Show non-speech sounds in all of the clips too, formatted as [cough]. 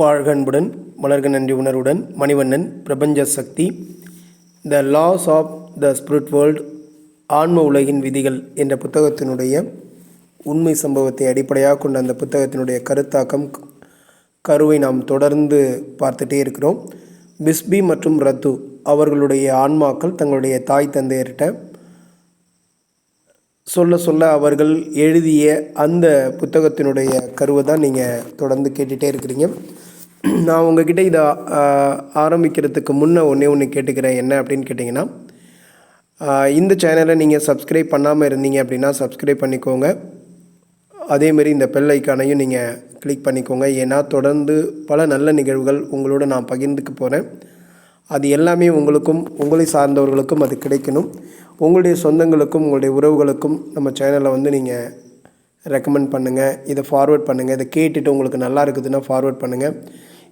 வாழ்கன்புடன் வளர்க நன்றி உணர்வுடன் மணிவண்ணன் பிரபஞ்ச சக்தி the laws of the spirit world ஆன்ம உலகின் விதிகள் என்ற புத்தகத்தினுடைய உண்மை சம்பவத்தை அடிப்படையாக கொண்ட அந்த புத்தகத்தினுடைய கருத்தாக்கம் கருவை நாம் தொடர்ந்து பார்த்துட்டே இருக்கிறோம். பிஸ்பி மற்றும் ரத்து அவர்களுடைய ஆன்மாக்கள் தங்களுடைய தாய் தந்தையர்கிட்ட சொல்ல சொல்ல அவர்கள் எழுதிய அந்த புத்தகத்தினுடைய கருவை தான் நீங்கள் தொடர்ந்து கேட்டுகிட்டே இருக்கிறீங்க. [clears throat] நான் உங்ககிட்ட இதை ஆரம்பிக்கிறதுக்கு முன்னே ஒன்றே ஒன்று கேட்டுக்கிறேன். என்ன அப்படின்னு கேட்டிங்கன்னா இந்த சேனலை நீங்கள் சப்ஸ்கிரைப் பண்ணாமல் இருந்தீங்க அப்படின்னா சப்ஸ்கிரைப் பண்ணிக்கோங்க. அதேமாரி இந்த பெல் ஐக்கானையும் நீங்கள் கிளிக் பண்ணிக்கோங்க. ஏன்னா தொடர்ந்து பல நல்ல நிகழ்வுகள் உங்களோட நான் பகிர்ந்துக்க போகிறேன் அது எல்லாமே உங்களுக்கும் உங்களை சார்ந்தவர்களுக்கும் அது கிடைக்கணும். உங்களுடைய சொந்தங்களுக்கும் உங்களுடைய உறவுகளுக்கும் நம்ம சேனலை வந்து நீங்கள் ரெக்கமெண்ட் பண்ணுங்கள் இதை ஃபார்வேர்ட் பண்ணுங்கள் இதை கேட்டுட்டு உங்களுக்கு நல்லா இருக்குதுன்னா ஃபார்வேர்ட் பண்ணுங்கள்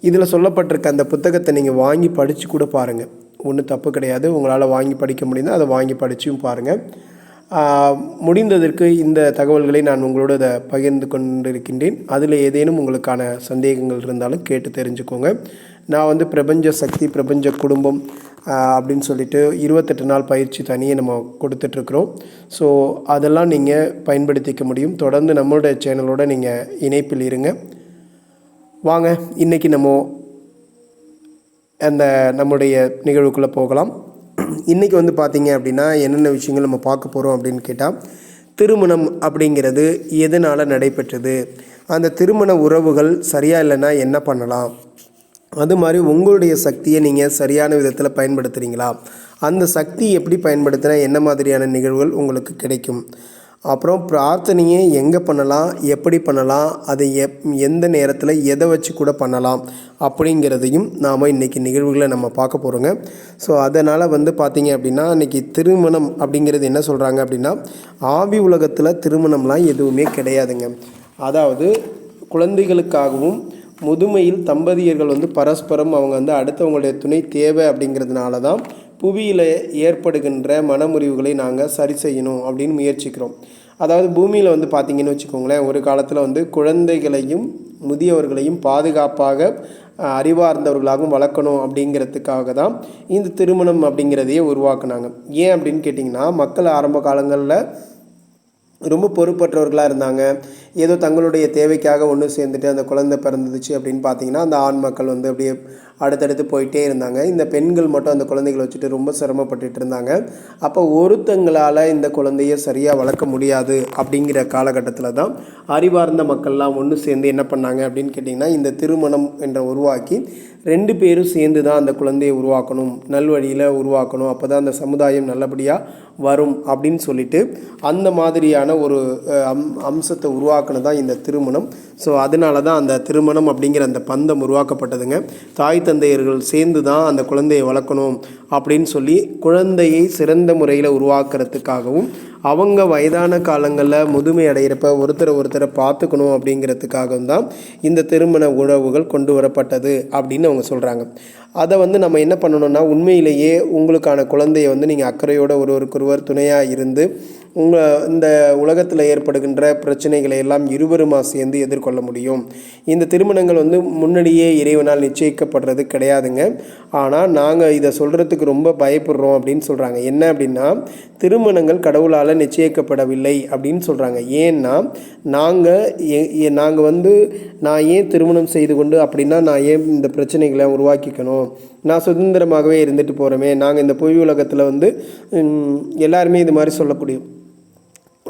இதில் சொல்லப்பட்டிருக்க அந்த புத்தகத்தை நீங்கள் வாங்கி படித்து கூட பாருங்கள் ஒன்றும் தப்பு கிடையாது. உங்களால் வாங்கி படிக்க முடியுதா அதை வாங்கி படித்தும் பாருங்கள் முடிந்ததற்கு இந்த தகவல்களை நான் உங்களோட இதை பகிர்ந்து கொண்டிருக்கின்றேன். அதில் ஏதேனும் உங்களுக்கான சந்தேகங்கள் இருந்தாலும் கேட்டு தெரிஞ்சுக்கோங்க. நான் வந்து பிரபஞ்ச சக்தி பிரபஞ்ச குடும்பம் அப்படின்னு சொல்லிட்டு இருபத்தெட்டு நாள் பயிற்சி தனியே நம்ம கொடுத்துட்ருக்குறோம். ஸோ அதெல்லாம் நீங்கள் பயன்படுத்திக்க முடியும். தொடர்ந்து நம்மளுடைய சேனலோட நீங்கள் இணைப்பில் இருங்க. வாங்க இன்றைக்கி நம்ம அந்த நம்முடைய நிகழ்வுக்குள்ளே போகலாம். இன்றைக்கி வந்து பார்த்தீங்க அப்படின்னா என்னென்ன விஷயங்கள் நம்ம பார்க்க போகிறோம் அப்படின்னு கேட்டால் திருமணம் அப்படிங்கிறது எதனால் நடைபெற்றது? அந்த திருமண உறவுகள் சரியாக இல்லைன்னா என்ன பண்ணலாம்? அது மாதிரி உங்களுடைய சக்தியை நீங்கள் சரியான விதத்தில் பயன்படுத்துகிறீங்களா அந்த சக்தி எப்படி பயன்படுத்தினா என்ன மாதிரியான நிகழ்வுகள் உங்களுக்கு கிடைக்கும்? அப்புறம் பிரார்த்தனையை எங்கே பண்ணலாம் எப்படி பண்ணலாம் அதை எப் எந்த நேரத்தில் எதை வச்சு கூட பண்ணலாம் அப்படிங்கிறதையும் நாம் இன்றைக்கி நிகழ்வுகளை நம்ம பார்க்க போகிறோங்க ஸோ அதனால் வந்து பார்த்திங்க அப்படின்னா இன்றைக்கி திருமணம் அப்படிங்கிறது என்ன சொல்கிறாங்க அப்படின்னா ஆவி உலகத்தில் திருமணம்லாம் எதுவுமே கிடையாதுங்க. அதாவது குழந்தைகளுக்காகவும் முதுமையில் தம்பதியர்கள் வந்து பரஸ்பரம் அவங்க வந்து அடுத்தவங்களுடைய துணை தேவை அப்படிங்கிறதுனால தான் புவியில் ஏற்படுகின்ற மனமுறிவுகளை நாங்கள் சரி செய்யணும் அப்படின்னு முயற்சிக்கிறோம். அதாவது பூமியில் வந்து பார்த்திங்கன்னு வச்சுக்கோங்களேன் ஒரு காலத்தில் வந்து குழந்தைகளையும் முதியவர்களையும் பாதுகாப்பாக அறிவார்ந்தவர்களாகவும் வளர்க்கணும் அப்படிங்கிறதுக்காக தான் இந்த திருமணம் அப்படிங்கிறதையே உருவாக்குனாங்க. ஏன் அப்படின்னு கேட்டிங்கன்னா மக்கள் ஆரம்ப காலங்களில் ரொம்ப பொறுப்பற்றவர்களாக இருந்தாங்க. ஏதோ தங்களுடைய தேவைக்காக ஒன்று சேர்ந்துட்டு அந்த குழந்தை பிறந்துச்சு அப்படின்னு பார்த்தீங்கன்னா அந்த ஆண் மக்கள் வந்து அப்படியே அடுத்தடுத்து போயிட்டே இருந்தாங்க. இந்த பெண்கள் மட்டும் அந்த குழந்தைகளை வச்சுட்டு ரொம்ப சிரமப்பட்டுட்டு இருந்தாங்க அப்போ ஒருத்தங்களால் இந்த குழந்தைய சரியாக வளர்க்க முடியாது அப்படிங்கிற காலகட்டத்தில் தான் அறிவார்ந்த மக்கள்லாம் ஒன்று சேர்ந்து என்ன பண்ணாங்க அப்படின்னு கேட்டிங்கன்னா இந்த திருமணம் என்ற உருவாக்கி ரெண்டு பேரும் சேர்ந்து தான் அந்த குழந்தையை உருவாக்கணும். நல்வழியில் உருவாக்கணும். அப்போ தான் அந்த சமுதாயம் நல்லபடியாக வரும் அப்படின்னு சொல்லிட்டு அந்த மாதிரியான ஒரு அம் அம்சத்தை உருவாக்கினது தான் இந்த திருமணம். ஸோ அதனால தான் அந்த திருமணம் அப்படிங்கிற அந்த பந்தம் உருவாக்கப்பட்டதுங்க. தாய் தந்தையர்கள் சேர்ந்து தான் அந்த குழந்தையை வளர்க்கணும் அப்படின்னு சொல்லி குழந்தையை சிறந்த முறையில் உருவாக்குறதுக்காகவும் அவங்க வயதான காலங்களில் முதுமை அடைகிறப்ப ஒருத்தரை ஒருத்தரை பார்த்துக்கணும் அப்படிங்கிறதுக்காகவும் தான் இந்த திருமண உறவுகள் கொண்டு வரப்பட்டது அப்படின்னு அவங்க சொல்கிறாங்க அதை வந்து நம்ம என்ன பண்ணணும்னா உண்மையிலேயே உங்களுக்கான குழந்தையை வந்து நீங்கள் அக்கறையோட ஒருவருக்கொருவர் துணையாக இருந்து உங்கள் இந்த உலகத்தில் ஏற்படுகின்ற பிரச்சனைகளை எல்லாம் இருவருமா சேர்ந்து எதிர்கொள்ள முடியும். இந்த திருமணங்கள் வந்து முன்னாடியே இறைவனால் நிச்சயிக்கப்படுறது கிடையாதுங்க. ஆனால் நாங்கள் இதை சொல்கிறதுக்கு ரொம்ப பயப்படுறோம் அப்படின்னு சொல்கிறாங்க என்ன அப்படின்னா திருமணங்கள் கடவுளால் நிச்சயிக்கப்படவில்லை அப்படின்னு சொல்கிறாங்க ஏன்னா நாங்கள் நாங்கள் வந்து நான் ஏன் திருமணம் செய்து கொண்டு அப்படின்னா நான் ஏன் இந்த பிரச்சனைகளை உருவாக்கிக்கணும்? நான் சுதந்திரமாகவே இருந்துட்டு போகிறோமே நாங்கள் இந்த புவி உலகத்தில் வந்து எல்லாருமே இது மாதிரி சொல்லக்கூடிய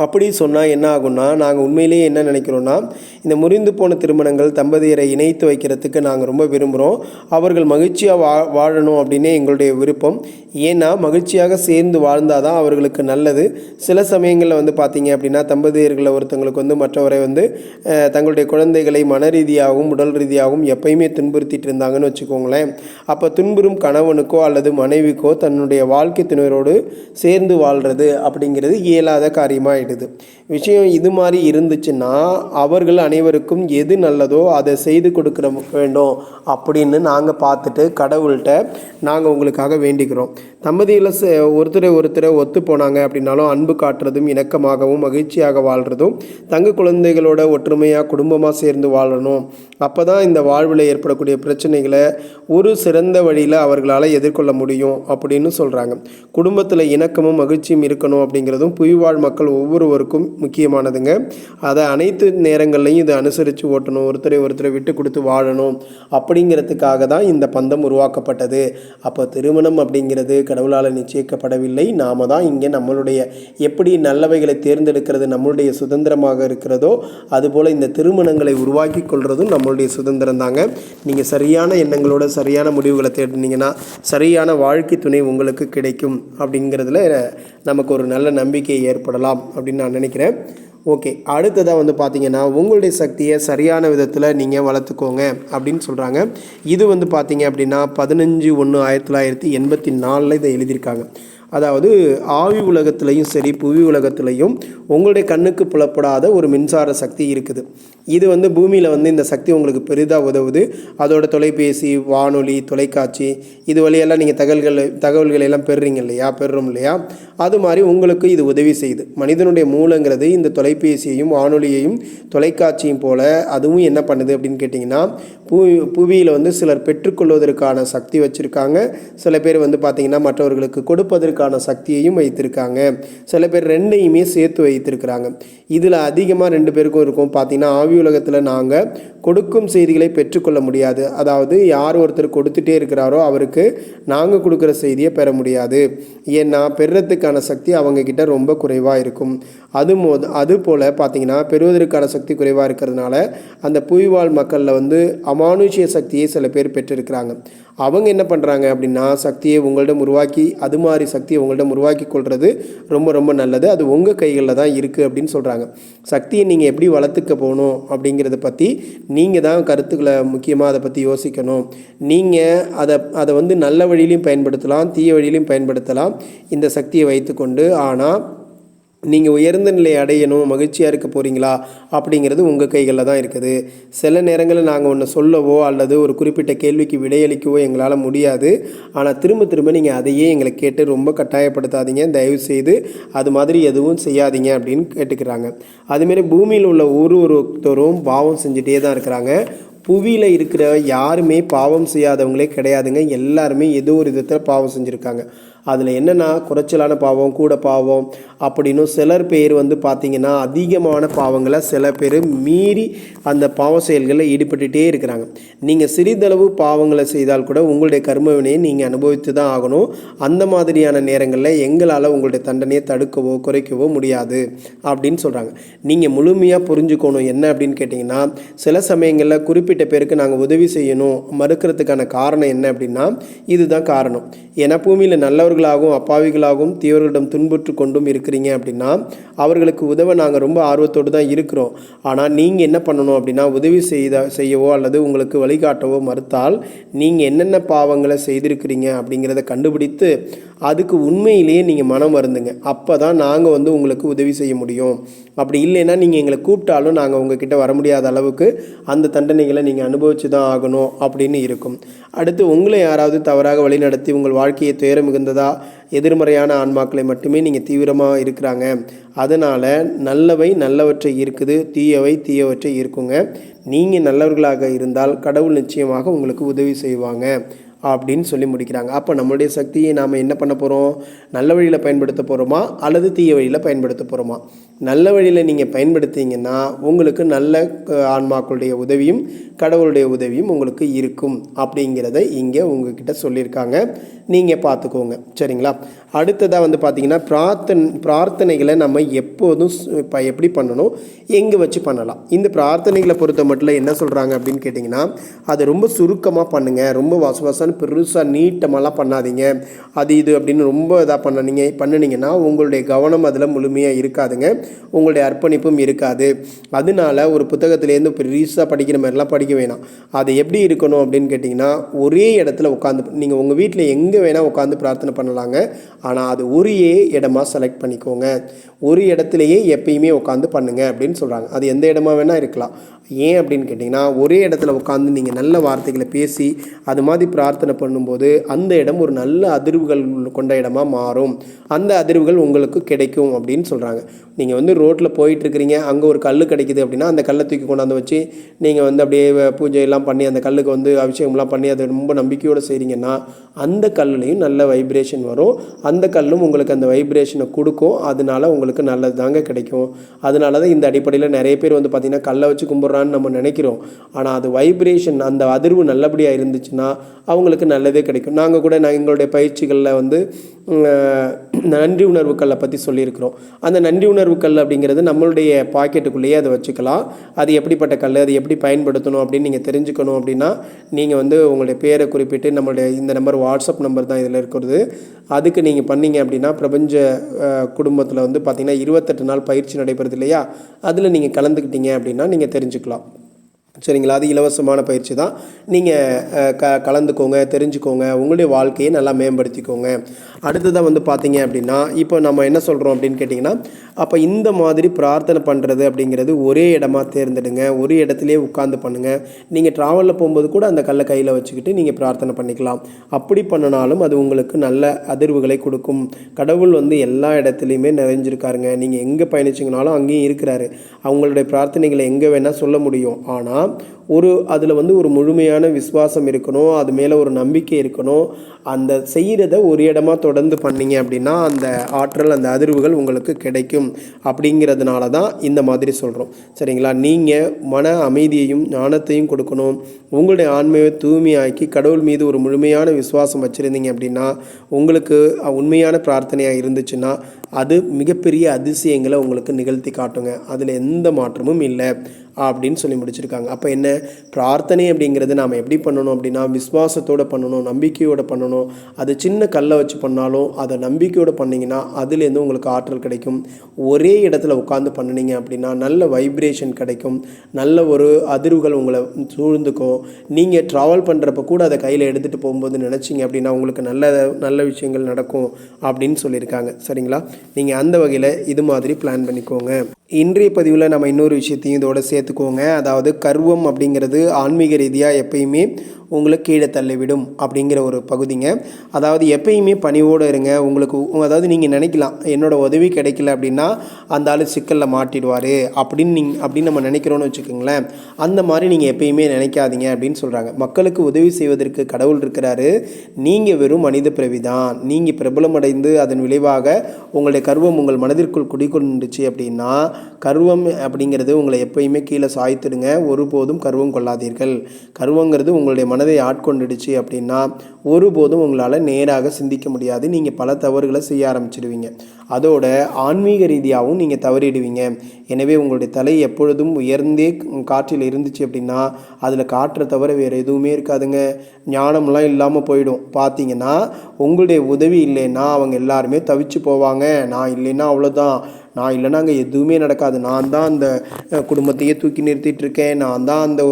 அப்படி சொன்னால் என்ன ஆகும்னா நாங்கள் உண்மையிலேயே என்ன நினைக்கிறோன்னா இந்த முறிந்து போன திருமணங்கள் தம்பதியரை இணைத்து வைக்கிறதுக்கு நாங்கள் ரொம்ப விரும்புகிறோம் அவர்கள் மகிழ்ச்சியாக வா வாழணும் அப்படின்னே எங்களுடைய விருப்பம். ஏன்னா மகிழ்ச்சியாக சேர்ந்து வாழ்ந்தால் தான் அவர்களுக்கு நல்லது. சில சமயங்களில் வந்து பார்த்தீங்க அப்படின்னா தம்பதியர்களை ஒருத்தங்களுக்கு வந்து மற்றவரை வந்து தங்களுடைய குழந்தைகளை மன ரீதியாகவும் உடல் ரீதியாகவும் எப்பயுமே துன்புறுத்திட்டு இருந்தாங்கன்னு வச்சுக்கோங்களேன். அப்போ துன்புறும் கணவனுக்கோ அல்லது மனைவிக்கோ தன்னுடைய வாழ்க்கை துணையரோடு சேர்ந்து வாழ்கிறது அப்படிங்கிறது இயலாத காரியமாக വേണ്ടത് விஷயம் இது மாதிரி இருந்துச்சுன்னா அவர்கள் அனைவருக்கும் எது நல்லதோ அதை செய்து கொடுக்குற வேண்டும் அப்படின்னு நாங்கள் பார்த்துட்டு கடவுள்கிட்ட நாங்கள் உங்களுக்காக வேண்டிக்கிறோம். தம்பதியில் ஒருத்தரை ஒருத்தரை ஒத்து போனாங்க அப்படின்னாலும் அன்பு காட்டுறதும் இணக்கமாகவும் மகிழ்ச்சியாக வாழ்கிறதும் தங்க குழந்தைகளோட ஒற்றுமையாக குடும்பமாக சேர்ந்து வாழணும். அப்போ தான் இந்த வாழ்வில் ஏற்படக்கூடிய பிரச்சனைகளை ஒரு சிறந்த வழியில் அவர்களால் எதிர்கொள்ள முடியும் அப்படின்னு சொல்கிறாங்க குடும்பத்தில் இணக்கமும் மகிழ்ச்சியும் இருக்கணும் அப்படிங்கிறதும் புய்வாழ் மக்கள் ஒவ்வொருவருக்கும் முக்கியமானதுங்க. அதை அனைத்து நேரங்கள்லையும் இதை அனுசரித்து ஓட்டணும் ஒருத்தரை ஒருத்தரை விட்டு கொடுத்து வாழணும் அப்படிங்கிறதுக்காக தான் இந்த பந்தம் உருவாக்கப்பட்டது. அப்போ திருமணம் அப்படிங்கிறது கடவுளால் நிச்சயிக்கப்படவில்லை. நாம தான் இங்கே நம்மளுடைய எப்படி நல்லவைகளை தேர்ந்தெடுக்கிறது நம்மளுடைய சுதந்திரமாக இருக்கிறதோ அதுபோல் இந்த திருமணங்களை உருவாக்கி கொள்வதும் நம்மளுடைய சுதந்திரம் தாங்க. நீங்கள் சரியான எண்ணங்களோட சரியான முடிவுகளை தேடினீங்கன்னா சரியான வாழ்க்கை துணை உங்களுக்கு கிடைக்கும் அப்படிங்கிறதுல நமக்கு ஒரு நல்ல நம்பிக்கை ஏற்படலாம் அப்படின்னு நான் நினைக்கிறேன். ஓகே அடுத்ததாக வந்து பார்த்திங்கன்னா உங்களுடைய சக்தியை சரியான விதத்தில் நீங்கள் வளர்த்துக்கோங்க அப்படின்னு சொல்கிறாங்க இது வந்து பார்த்திங்க அப்படின்னா பதினஞ்சு ஒன்று ஆயிரத்தி தொள்ளாயிரத்தி எண்பத்தி நாலில் இதை எழுதியிருக்காங்க. அதாவது ஆவி உலகத்திலையும் சரி புவி உலகத்திலையும் உங்களுடைய கண்ணுக்கு புலப்படாத ஒரு மின்சார சக்தி இருக்குது. இது வந்து பூமியில் வந்து இந்த சக்தி உங்களுக்கு பெரிதாக உதவுது. அதோட தொலைபேசி வானொலி தொலைக்காட்சி இது வழியெல்லாம் நீங்கள் தகவல்கள் தகவல்களை எல்லாம் பெறுறீங்க இல்லையா? பெறுறோம் இல்லையா? அது மாதிரி உங்களுக்கு இது உதவி செய்யுது. மனிதனுடைய மூலங்கிறது இந்த தொலைபேசியையும் வானொலியையும் தொலைக்காட்சியும் போல அதுவும் என்ன பண்ணுது அப்படின்னு கேட்டிங்கன்னா பூ புவியில் வந்து சிலர் பெற்றுக்கொள்வதற்கான சக்தி வச்சுருக்காங்க. சில பேர் வந்து பார்த்திங்கன்னா மற்றவர்களுக்கு கொடுப்பதற்கான சக்தியையும் வைத்திருக்காங்க. சில பேர் ரெண்டையுமே சேர்த்து வைத்திருக்கிறாங்க. இதில் அதிகமாக ரெண்டு பேருக்கும் இருக்கும். பார்த்திங்கன்னா ஆவி உலகத்தில் நாங்கள் கொடுக்கும் செய்திகளை பெற்றுக்கொள்ள முடியாது. அதாவது யார் ஒருத்தர் கொடுத்துட்டே இருக்கிறாரோ அவருக்கு நாங்கள் கொடுக்குற செய்தியை பெற முடியாது. ஏன்னா பெறுறதுக்கான சக்தி அவங்க கிட்ட ரொம்ப குறைவாக இருக்கும். அது மோ அது போல் பார்த்தீங்கன்னா பெறுவதற்கான சக்தி குறைவாக இருக்கிறதுனால அந்த புய்வாழ் மக்களில் வந்து அமானுஷ்ய சக்தியை சில பேர் பெற்றிருக்கிறாங்க. அவங்க என்ன பண்ணுறாங்க அப்படின்னா சக்தியை உங்களிடம் உருவாக்கி அது மாதிரி சக்தியை உங்களிடம் உருவாக்கி கொள்வது ரொம்ப ரொம்ப நல்லது. அது உங்கள் கைகளில் தான் இருக்குது அப்படின்னு சொல்கிறாங்க சக்தியை நீங்கள் எப்படி வளர்த்துக்க போகணும் அப்படிங்கிறத பற்றி நீங்கள் தான் கருத்துக்களை முக்கியமாக அதை பற்றி யோசிக்கணும். நீங்கள் அதை அதை வந்து நல்ல வழியிலையும் பயன்படுத்தலாம் தீய வழியிலையும் பயன்படுத்தலாம். இந்த சக்தியை வைத்துக்கொண்டு ஆனால் நீங்கள் உயர்ந்த நிலை அடையணும் மகிழ்ச்சியாக இருக்க போகிறீங்களா அப்படிங்கிறது உங்கள் கைகளில் தான் இருக்குது. சில நேரங்களில் நாங்கள் ஒன்று சொல்லவோ அல்லது ஒரு குறிப்பிட்ட கேள்விக்கு விடையளிக்கவோ எங்களால் முடியாது. ஆனால் திரும்ப திரும்ப நீங்கள் அதையே எங்களை கேட்டு ரொம்ப கட்டாயப்படுத்தாதீங்க. தயவு செய்து அது மாதிரி எதுவும் செய்யாதீங்க அப்படின்னு கேட்டுக்கிறாங்க. அதுமாரி பூமியில் உள்ள ஒரு ஒருத்தரும் பாவம் செஞ்சுட்டே தான் இருக்கிறாங்க. புவியில் இருக்கிற யாருமே பாவம் செய்யாதவங்களே கிடையாதுங்க. எல்லாருமே ஏதோ ஒரு விதத்தில் பாவம் செஞ்சுருக்காங்க. அதில் என்னென்னா குறைச்சலான பாவம் கூட பாவம் அப்படின்னு சிலர் பேர் வந்து பார்த்திங்கன்னா அதிகமான பாவங்களை சில பேர் மீறி அந்த பாவ செயல்களில் ஈடுபட்டுகிட்டே இருக்கிறாங்க. நீங்கள் சிறிதளவு பாவங்களை செய்தால் கூட உங்களுடைய கர்மவினையை நீங்கள் அனுபவித்து தான் ஆகணும். அந்த மாதிரியான நேரங்களில் எங்களால் உங்களுடைய தண்டனையை தடுக்கவோ குறைக்கவோ முடியாது அப்படின்னு சொல்கிறாங்க நீங்கள் முழுமையாக புரிஞ்சுக்கணும் என்ன அப்படின்னு கேட்டிங்கன்னா சில சமயங்களில் குறிப்பிட்ட பேருக்கு நாங்கள் உதவி செய்யணும் மறுக்கிறதுக்கான காரணம் என்ன அப்படின்னா இதுதான் காரணம். ஏன்னா பூமியில் நல்லவர்களாகவும் அப்பாவிகளாகவும் தீவர்களிடம் துன்புற்று கொண்டும் இருக்கிறீங்க அப்படின்னா அவர்களுக்கு உதவ நாங்கள் ரொம்ப ஆர்வத்தோடு தான் இருக்கிறோம். ஆனால் நீங்கள் என்ன பண்ணணும் அப்படின்னா உதவி செய்த செய்யவோ அல்லது உங்களுக்கு வழிகாட்டவோ மறுத்தால் நீங்கள் என்னென்ன பாவங்களை செய்திருக்கிறீங்க அப்படிங்கிறத கண்டுபிடித்து அதுக்கு உண்மையிலேயே நீங்கள் மனம் வருந்துங்க. அப்போ தான் நாங்கள் வந்து உங்களுக்கு உதவி செய்ய முடியும். அப்படி இல்லைன்னா நீங்கள் எங்களை கூப்பிட்டாலும் நாங்கள் உங்ககிட்ட வர முடியாத அளவுக்கு அந்த தண்டனைகளை நீங்கள் அனுபவிச்சு தான் ஆகணும் அப்படின்னு இருக்கும். அடுத்து உங்களை யாராவது தவறாக வழிநடத்தி உங்கள் வாழ்க்கையை துயர மிகுந்ததா எதிர்மறையான ஆன்மாக்களை மட்டுமே நீங்கள் தீவிரமாக இருக்கிறாங்க. அதனால் நல்லவை நல்லவற்றை இருக்குது தீயவை தீயவற்றை இருக்குங்க. நீங்கள் நல்லவர்களாக இருந்தால் கடவுள் நிச்சயமாக உங்களுக்கு உதவி செய்வாங்க. அப்படின்னு சொல்லி முடிக்கிறாங்க. அப்போ நம்மளுடைய சக்தியை நாம் என்ன பண்ண போகிறோம் நல்ல வழியில் பயன்படுத்த போகிறோமா அல்லது தீய வழியில் பயன்படுத்த போகிறோமா நல்ல வழியில் நீங்கள் பயன்படுத்திங்கன்னா உங்களுக்கு நல்ல ஆன்மாக்களுடைய உதவியும் கடவுளுடைய உதவியும் உங்களுக்கு இருக்கும் அப்படிங்கிறத இங்கே உங்ககிட்ட சொல்லியிருக்காங்க. நீங்கள் பார்த்துக்கோங்க. சரிங்களா? அடுத்ததாக வந்து பார்த்தீங்கன்னா பிரார்த்தன் பிரார்த்தனைகளை நம்ம எப்போதும் இப்போ எப்படி பண்ணணும்? எங்கே வச்சு பண்ணலாம்? இந்த பிரார்த்தனைகளை பொறுத்த மட்டும் என்ன சொல்கிறாங்க அப்படின்னு கேட்டிங்கன்னா அதை ரொம்ப சுருக்கமாக பண்ணுங்கள் ரொம்ப வாசவாசம் வசன்னு பெருசாக நீட்டமெல்லாம் பண்ணாதீங்க. அது இது அப்படின்னு ரொம்ப இதாக பண்ணனீங்க பண்ணினீங்கன்னா உங்களுடைய கவனம் அதில் முழுமையாக இருக்காதுங்க. உங்களுடைய அர்ப்பணிப்பும் இருக்காது. அதனால ஒரு புத்தகத்திலேருந்து பெருசாக படிக்கிற மாதிரிலாம் படிக்க வேணாம். அது எப்படி இருக்கணும் அப்படின்னு கேட்டிங்கன்னா ஒரே இடத்துல உட்காந்து நீங்கள் உங்கள் வீட்டில் எங்கே வேணால் உட்காந்து பிரார்த்தனை பண்ணலாங்க. ஆனால் அது ஒரே இடமா செலக்ட் பண்ணிக்கோங்க. ஒரு இடத்துலையே எப்பயுமே உட்காந்து பண்ணுங்க அப்படின்னு சொல்கிறாங்க அது எந்த இடமா வேணால் இருக்கலாம். ஏன் அப்படின்னு கேட்டிங்கன்னா ஒரே இடத்துல உட்காந்து நீங்கள் நல்ல வார்த்தைகளை பேசி அது மாதிரி பிரார்த்தனை பண்ணும்போது அந்த இடம் ஒரு நல்ல அதிர்வுகள் கொண்ட இடமாக மாறும். அந்த அதிர்வுகள் உங்களுக்கு கிடைக்கும் அப்படின்னு சொல்கிறாங்க நீங்கள் வந்து ரோட்டில் போயிட்டுருக்கிறீங்க. அங்கே ஒரு கல் கிடைக்குது அப்படின்னா அந்த கல்லை தூக்கி கொண்டாந்து வச்சு நீங்கள் வந்து அப்படியே பூஜையெல்லாம் பண்ணி அந்த கல்லுக்கு வந்து அபிஷேகம்லாம் பண்ணி அதை ரொம்ப நம்பிக்கையோடு செய்கிறீங்கன்னா அந்த கல்லுலேயும் நல்ல வைப்ரேஷன் வரும். அந்த கல்லும் உங்களுக்கு அந்த வைப்ரேஷனை கொடுக்கும். அதனால உங்களுக்கு நல்லது தாங்க கிடைக்கும். அதனால தான் இந்த அடிப்படையில் நிறைய பேர் வந்து பார்த்திங்கன்னா கல்லை வச்சு கும்பிட்றான்னு நம்ம நினைக்கிறோம். ஆனால் அது வைப்ரேஷன் அந்த அதிர்வு நல்லபடியாக இருந்துச்சுன்னா அவங்களுக்கு நல்லதே கிடைக்கும். நாங்கள் கூட நான் எங்களுடைய பயிற்சிகளில் வந்து நன்றி உணர்வு கல்லை பற்றி சொல்லியிருக்கிறோம். அந்த நன்றி உணர்வு கல் அப்படிங்கிறது நம்மளுடைய பாக்கெட்டுக்குள்ளேயே அதை வச்சுக்கலாம். அது எப்படிப்பட்ட கல் அது எப்படி பயன்படுத்தணும் அப்படின்னு நீங்கள் தெரிஞ்சுக்கணும் அப்படின்னா நீங்கள் வந்து உங்களுடைய பேரை குறிப்பிட்டு நம்மளுடைய இந்த நம்பர் வாட்ஸ்அப் நம்பர் தான் இதில் இருக்கிறது. அதுக்கு நீங்கள் பண்ணீங்க அப்படின்னா பிரபஞ்ச குடும்பத்தில் வந்து பார்த்திங்கன்னா இருபத்தெட்டு நாள் பயிற்சி நடைபெறுது இல்லையா? அதில் நீங்கள் கலந்துக்கிட்டீங்க அப்படின்னா நீங்கள் தெரிஞ்சுக்கலாம். சரிங்களா? அது இலவசமான பயிற்சி தான். நீங்கள் க கலந்துக்கோங்க தெரிஞ்சுக்கோங்க. உங்களுடைய வாழ்க்கையை நல்லா மேம்படுத்திக்கோங்க. அடுத்ததாக வந்து பார்த்தீங்க அப்படின்னா இப்போ நம்ம என்ன சொல்கிறோம் அப்படின்னு கேட்டிங்கன்னா அப்போ இந்த மாதிரி பிரார்த்தனை பண்ணுறது அப்படிங்கிறது ஒரே இடமா தேர்ந்தெடுங்க. ஒரே இடத்துலையே உட்காந்து பண்ணுங்கள் நீங்கள் ட்ராவலில் போகும்போது கூட அந்த கல்லை கையில் வச்சுக்கிட்டு நீங்கள் பிரார்த்தனை பண்ணிக்கலாம். அப்படி பண்ணினாலும் அது உங்களுக்கு நல்ல அதிர்வுகளை கொடுக்கும். கடவுள் வந்து எல்லா இடத்துலையுமே நிறைஞ்சிருக்காருங்க. நீங்கள் எங்கே பயணிச்சிங்கனாலும் அங்கேயும் இருக்கிறாரு. அவங்களுடைய பிரார்த்தனைகளை எங்கே வேணால் சொல்ல முடியும். ஆனால் ஒரு அதில் வந்து ஒரு முழுமையான விசுவாசம் இருக்கணும் அது மேலே ஒரு நம்பிக்கை இருக்கணும். அந்த செய்கிறத ஒரு இடமா தொடர்ந்து பண்ணீங்க அப்படின்னா அந்த ஆற்றல் அந்த அதிர்வுகள் உங்களுக்கு கிடைக்கும் அப்படிங்கிறதுனால தான் இந்த மாதிரி சொல்கிறோம் சரிங்களா? நீங்கள் மன அமைதியையும் ஞானத்தையும் கொடுக்கணும். உங்களுடைய ஆன்மையை தூய்மையாக்கி கடவுள் மீது ஒரு முழுமையான விசுவாசம் வச்சுருந்தீங்க அப்படின்னா உங்களுக்கு உண்மையான பிரார்த்தனையாக இருந்துச்சுன்னா அது மிகப்பெரிய அதிசயங்களை உங்களுக்கு நிகழ்த்தி காட்டுங்க. அதில் எந்த மாற்றமும் இல்லை. அப்படின்னு சொல்லி முடிச்சிருக்காங்க. அப்போ என்ன? பிரார்த்தனை அப்படிங்கிறது நாம் எப்படி பண்ணணும் அப்படின்னா விஸ்வாசத்தோடு பண்ணணும் நம்பிக்கையோடு பண்ணணும். அது சின்ன கல்லை வச்சு பண்ணாலும் அதை நம்பிக்கையோடு பண்ணிங்கன்னா அதுலேருந்து உங்களுக்கு ஆற்றல் கிடைக்கும். ஒரே இடத்துல உட்காந்து பண்ணினீங்க அப்படின்னா நல்ல வைப்ரேஷன் கிடைக்கும். நல்ல ஒரு அதிர்வுகள் உங்களை சூழ்ந்துக்கும். நீங்கள் ட்ராவல் பண்ணுறப்ப கூட அதை கையில் எடுத்துகிட்டு போகும்போது நினச்சிங்க அப்படின்னா உங்களுக்கு நல்ல நல்ல விஷயங்கள் நடக்கும் அப்படின்னு சொல்லியிருக்காங்க. சரிங்களா? நீங்கள் அந்த வகையில் இது மாதிரி பிளான் பண்ணிக்கோங்க. இன்றைய பதிவில் நம்ம இன்னொரு விஷயத்தையும் இதோடு சேர்த்துக்கோங்க. அதாவது கர்வம் அப்படிங்கிறது ஆன்மீக ரீதியாக எப்பயுமே உங்களை கீழே தள்ளிவிடும் அப்படிங்கிற ஒரு பகுதிங்க. அதாவது எப்பயுமே பணிவோடு இருங்க. உங்களுக்கு அதாவது நீங்கள் நினைக்கலாம் என்னோட உதவி கிடைக்கல அப்படின்னா அந்த ஆள் சிக்கலில் மாட்டிடுவார் அப்படின்னு நீங் அப்படின்னு நம்ம நினைக்கிறோன்னு வச்சுக்கோங்களேன். அந்த மாதிரி நீங்கள் எப்பயுமே நினைக்காதீங்க அப்படின்னு சொல்கிறாங்க மக்களுக்கு உதவி செய்வதற்கு கடவுள் இருக்கிறாரு. நீங்கள் வெறும் மனித பிறவி தான் நீங்கள் பிரபலமடைந்து அதன் விளைவாக உங்களுடைய கர்வம் உங்கள் மனதிற்குள் குடிக்கொண்டுச்சு அப்படின்னா கர்வம் அப்படிங்கிறது உங்களை எப்பயுமே கீழே சாய்த்திடுங்க. ஒருபோதும் கர்வம் கொள்ளாதீர்கள். கர்வங்கிறது உங்களுடைய மன மனதை ஆட்கொண்டுடுச்சு அப்படின்னா ஒருபோதும் உங்களால் நேராக சிந்திக்க முடியாது. நீங்கள் பல தவறுகளை செய்ய ஆரம்பிச்சிடுவீங்க. அதோட ஆன்மீக ரீதியாகவும் நீங்கள் தவறிடுவீங்க. எனவே உங்களுடைய தலை எப்பொழுதும் உயர்ந்தே காற்றில் இருந்துச்சு அப்படின்னா அதில் காற்றை தவிர வேறு எதுவுமே இருக்காதுங்க. ஞானம்லாம் இல்லாமல் போயிடும். பார்த்தீங்கன்னா உங்களுடைய உதவி இல்லைன்னா அவங்க எல்லாருமே தவிச்சு போவாங்க. நான் இல்லைன்னா அவ்வளோதான் நான் இல்லைன்னா அங்கே எதுவுமே நடக்காது. நான் தான் அந்த குடும்பத்தையே தூக்கி நிறுத்திட்டு இருக்கேன் நான் தான் அந்த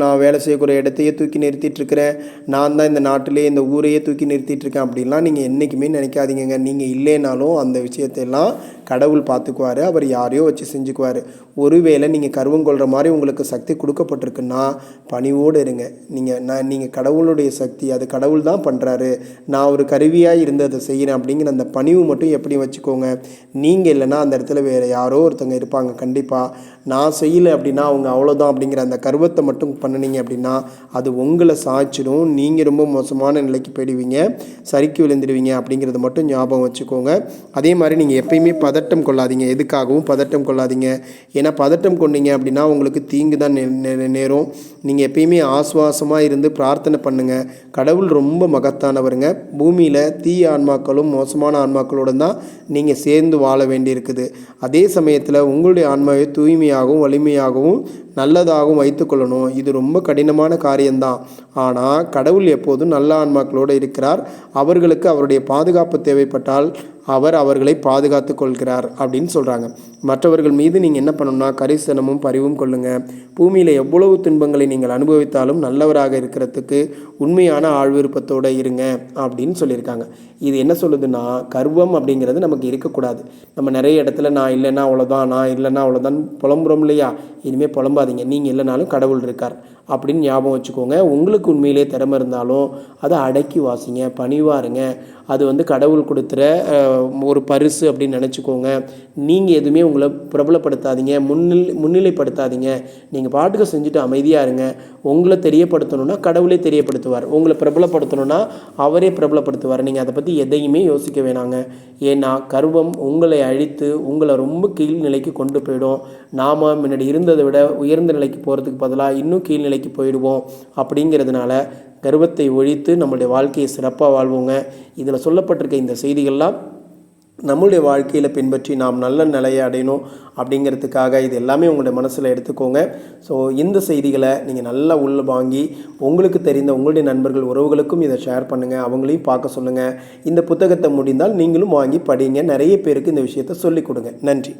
நான் வேலை செய்யக்கூடிய இடத்தையே தூக்கி நிறுத்திட்டு இருக்கிறேன் நான் தான் இந்த நாட்டிலே இந்த ஊரையே தூக்கி நிறுத்திட்டு இருக்கேன் அப்படின்லாம் நீங்கள் என்றைக்குமே நினைக்காதீங்க நீங்கள் இல்லைனாலும் அந்த விஷயத்தையெல்லாம் கடவுள் பார்த்துக்குவார். அவர் யாரையோ வச்சு செஞ்சுக்குவார். ஒருவேளை நீங்கள் கருவம் கொள்கிற மாதிரி உங்களுக்கு சக்தி கொடுக்கப்பட்டிருக்குன்னா பணிவோடு இருங்க. நீங்கள் நான் நீங்கள் கடவுளுடைய சக்தி அது கடவுள் தான் பண்ணுறாரு நான் ஒரு கருவியாக இருந்து அதை செய்கிறேன் அப்படிங்கிற அந்த பணிவு மட்டும் எப்படி வச்சுக்கோங்க. நீங்கள் இல்லைன்னா அந்த இடத்துல வேறு யாரோ ஒருத்தவங்க இருப்பாங்க கண்டிப்பாக நான் செய்யலை அப்படின்னா அவங்க அவ்வளோதான் அப்படிங்கிற அந்த கருவத்தை மட்டும் பண்ணுனீங்க அப்படின்னா அது உங்களை சாய்ச்சிடும். நீங்கள் ரொம்ப மோசமான நிலைக்கு போயிடுவீங்க. சறுக்கி விழுந்துடுவீங்க அப்படிங்கிறத மட்டும் ஞாபகம் வச்சுக்கோங்க. அதே மாதிரி நீங்கள் எப்பயுமே பதட்டம் கொள்ளாதீங்க. எதுக்காகவும் பதட்டம் கொள்ளாதீங்க. ஏன்னா பதட்டம் கொண்டீங்க அப்படின்னா உங்களுக்கு தீங்கு தான் நே- நேரும். நீங்கள் எப்பயுமே ஆசுவாசமாக இருந்து பிரார்த்தனை பண்ணுங்கள் கடவுள் ரொம்ப மகத்தானவருங்க. பூமியில் தீய ஆன்மாக்களும் மோசமான ஆன்மாக்களுடன் தான் நீங்கள் சேர்ந்து வாழ வேண்டியிருக்குது. அதே சமயத்தில் உங்களுடைய ஆன்மாவை தூய்மையாகவும் வலிமையாகவும் நல்லதாகவும் வைத்துக்கொள்ளணும் இது ரொம்ப கடினமான காரியம்தான். ஆனால் கடவுள் எப்போதும் நல்ல ஆன்மாக்களோடு இருக்கிறார். அவர்களுக்கு அவருடைய பாதுகாப்பு தேவைப்பட்டால் அவர் அவர்களை பாதுகாத்து கொள்கிறார் அப்படின்னு சொல்கிறாங்க மற்றவர்கள் மீது நீங்கள் என்ன பண்ணணும்னா கரிசனமும் பரிவும் கொள்ளுங்கள் பூமியில் எவ்வளவு துன்பங்களை நீங்கள் அனுபவித்தாலும் நல்லவராக இருக்கிறதுக்கு உண்மையான ஆழ்விருப்பத்தோடு இருங்க அப்படின்னு சொல்லியிருக்காங்க. இது என்ன சொல்லுதுன்னா கர்வம் அப்படிங்கிறது நமக்கு இருக்கக்கூடாது. நம்ம நிறைய இடத்துல நான் இல்லைன்னா அவ்வளோதான் நான் இல்லைன்னா அவ்வளோதான் புலம்புறோம் இல்லையா? இனிமேல் புலம்பாதீங்க. நீங்கள் இல்லைனாலும் கடவுள் இருக்கார். அப்படின்னு ஞாபகம் வச்சுக்கோங்க. உங்களுக்கு உண்மையிலே திறமை இருந்தாலும் அதை அடக்கி வாசிங்க பணிவாருங்க. அது வந்து கடவுள் கொடுத்துற ஒரு பரிசு அப்படின்னு நினச்சிக்கோங்க. நீங்கள் எதுவுமே உங்களை பிரபலப்படுத்தாதீங்க முன்னில் முன்னிலைப்படுத்தாதீங்க. நீங்கள் பாட்டுக்கு செஞ்சுட்டு அமைதியாக இருங்க. உங்களை தெரியப்படுத்தணும்னா கடவுளே தெரியப்படுத்துவார். உங்களை பிரபலப்படுத்தணும்னா அவரே பிரபலப்படுத்துவார். நீங்கள் அதை பற்றி எதையுமே யோசிக்க வேணாங்க. ஏன்னா கர்வம் உங்களை அழித்து உங்களை ரொம்ப கீழ்நிலைக்கு கொண்டு போயிடும். நாம் முன்னாடி இருந்ததை விட உயர்ந்த நிலைக்கு போகிறதுக்கு பதிலாக இன்னும் நிலைக்கு போயிடுவோம் அப்படிங்கிறதுனால கர்வத்தை ஒழித்து நம்மளுடைய வாழ்க்கையை சிறப்பாக வாழ்வோங்க. இதில் சொல்லப்பட்டிருக்க இந்த செய்திகள்லாம் நம்மளுடைய வாழ்க்கையில் பின்பற்றி நாம் நல்ல நிலையை அடையணும் அப்படிங்கிறதுக்காக இது எல்லாமே உங்களுடைய மனசில் எடுத்துக்கோங்க. ஸோ இந்த செய்திகளை நீங்கள் நல்லா உள்ள வாங்கி உங்களுக்கு தெரிந்த உங்களுடைய நண்பர்கள் உறவுகளுக்கும் இதை ஷேர் பண்ணுங்கள் அவங்களையும் பார்க்க சொல்லுங்கள் இந்த புத்தகத்தை முடிந்தால் நீங்களும் வாங்கி படிங்க. நிறைய பேருக்கு இந்த விஷயத்தை சொல்லிக் கொடுங்க. நன்றி.